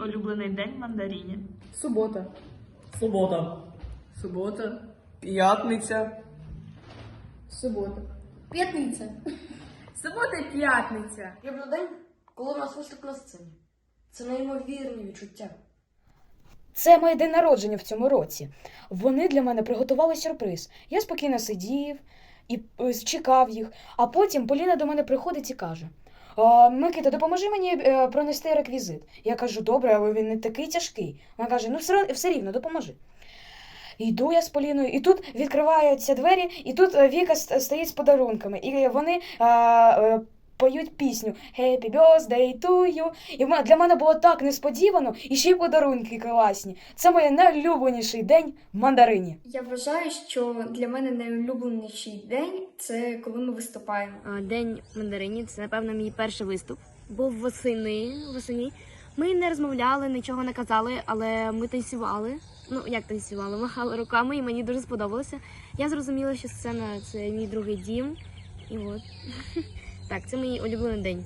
улюблений день в мандарині? Субота. Субота. Субота. П'ятниця. Субота. П'ятниця. Субота і п'ятниця. Люблю день, коли у нас виступ на сцені. Це неймовірні відчуття. Це моє день народження в цьому році. Вони для мене приготували сюрприз. Я спокійно сидів і е, чекав їх. А потім Поліна до мене приходить і каже: «А, Микита, допоможи мені е, пронести реквізит. Я кажу, добре, але він не такий тяжкий. Вона каже, ну все, все рівно, допоможи. Йду я з Поліною, і тут відкриваються двері, і тут е, Віка стоїть з подарунками. І вони е, е, поють пісню Happy birthday to you. І для мене було так несподівано, і ще й подарунки класні. Це моє найулюбленіший день в мандарині. Я вважаю, що для мене найулюбленіший день це коли ми виступаємо. День мандарині це, напевно, мій перший виступ. Був восени. восені. Ми не розмовляли, нічого не казали, але ми танцювали. Ну, як танцювали, махали руками, і мені дуже сподобалося. Я зрозуміла, що сцена це мій другий дім. І от. Так, це мій улюблений день.